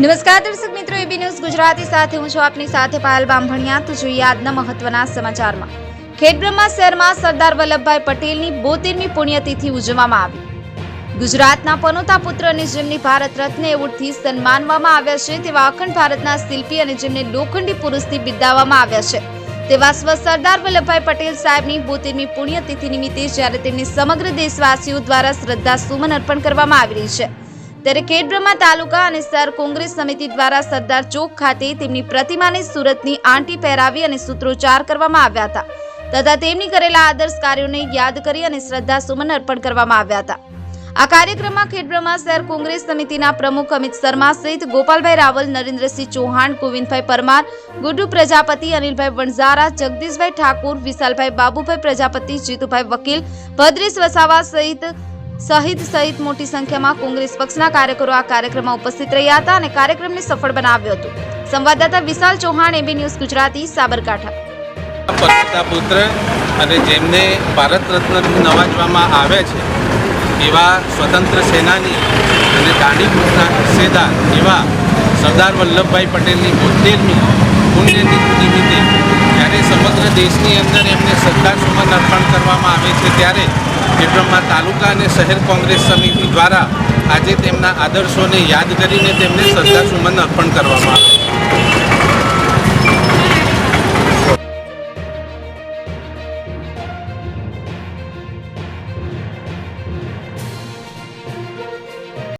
નમસ્કાર દર્શક મિત્રો એબી ન્યૂઝ ગુજરાતી સાથે હું છું આપની સાથે પાયલ બામભણિયા તો જોઈએ આજના મહત્વના સમાચારમાં. ખેડબ્રહ્મા શહેરમાં સરદાર વલ્લભભાઈ પટેલની બોતેરમી પુણ્યતિથિ ઉજવવામાં આવી. ગુજરાતના પનોતા પુત્ર અને જેમની ભારત રત્ન એવોર્ડથી સન્માનવામાં આવ્યા છે, તેવા અખંડ ભારતના શિલ્પી અને જેમને લોખંડી પુરુષથી બિરદાવવામાં આવ્યા છે. તેવા સ્વ સરદાર વલ્લભભાઈ પટેલ સાહેબની બોતેરમી પુણ્યતિથિ નિમિત્તે જ્યારે તેમની સમગ્ર દેશવાસીઓ દ્વારા શ્રદ્ધા સુમન અર્પણ કરવામાં આવી રહી છે. ત્યારે ખેડબ્રહ્મા તાલુકા અને શહેર કોંગ્રેસ સમિતિ દ્વારા સરદાર ચોક ખાતે તેમની પ્રતિમાને સુરતની આંટી પહેરાવી અને સૂત્રોચ્ચાર કરવામાં આવ્યા હતા. તથા તેમની કરેલા આદર્શ કાર્યોને યાદ કરી અને શ્રદ્ધા સુમન અર્પણ કરવામાં આવ્યા હતા. આ કાર્યક્રમમાં ખેડબ્રહ્મા શહેર કોંગ્રેસ સમિતિના પ્રમુખ અમિત શર્મા સહિત ગોપાલભાઈ રાવલ, નરેન્દ્રસિંહ ચૌહાણ, ગોવિંદભાઈ પરમાર, ગુડુ પ્રજાપતિ, અનિલભાઈ વણઝારા, જગદીશભાઈ ઠાકુર, વિશાલભાઈ બાબુભાઈ પ્રજાપતિ, જીતુભાઈ વકીલ, ભદ્રેશ વસાવા સહિત સહિત સહિત મોટી સંખ્યામાં કોંગ્રેસ પક્ષના કાર્યકરો આ કાર્યક્રમમાં ઉપસ્થિત રહ્યા હતા અને કાર્યક્રમને સફળ બનાવ્યો હતો. સંવાદદાતા વિશાલ ચૌહાણ, એબી ન્યૂઝ ગુજરાતી, સાબરકાંઠા. પતિતા પુત્ર અને જેમને ભારત રત્નથી નવાજવામાં આવ્યા છે, એવા સ્વતંત્ર સેનાની અને દાંડીકૂચના હિસ્સેદાર એવા સરદાર વલ્લભભાઈ પટેલની બોતેરમી પુણ્યતિથિ નિમિત્તે જ્યારે સમગ્ર દેશની અંદર એમને શ્રદ્ધાસુમન અર્પણ કરવામાં આવે છે, ત્યારે ખેડબ્રહ્મા તાલુકા અને શહેર કોંગ્રેસ સમિતિ દ્વારા આજે તેમના આદર્શોને યાદ કરીને તેમને શ્રદ્ધાસુમન અર્પણ કરવામાં આવે